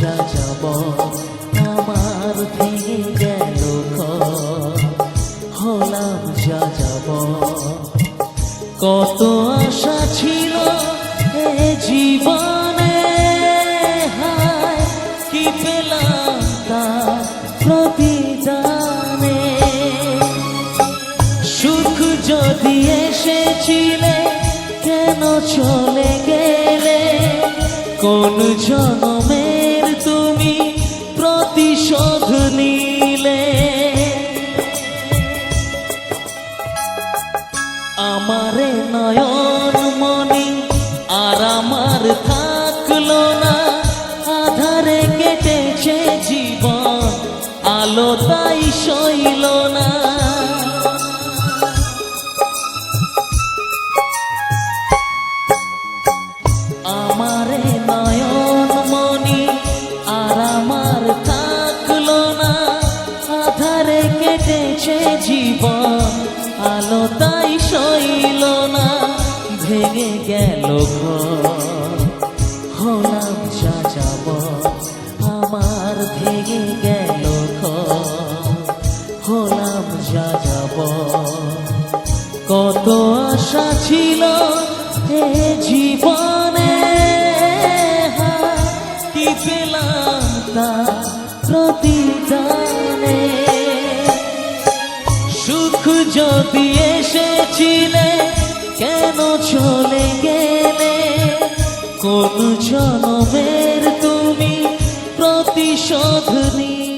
যা যাব আমার ভেঙে গেল হলাম যা যাব। কত আশা ছিল এ জীবনে, হায়, কি পেলাম তা প্রতিদানে? সুখ যদি এসেছিলে, কেন চলে গেলে? কোন জনমের নয়ন মনি আর আমার থাকল না। আধারে কেটেছে জীবন, আলো তাই সইল না। আমারে নয়ন আলো তাই সইল না, ভেঙে গেল হলাম যাব আমার ভেঙে গেল হলাম যাব কত আশা ছিল এ জীবনে। কি পেলাম তা প্রতিদানে কোন জনমের তুমি প্রতিশোধ নিয়ে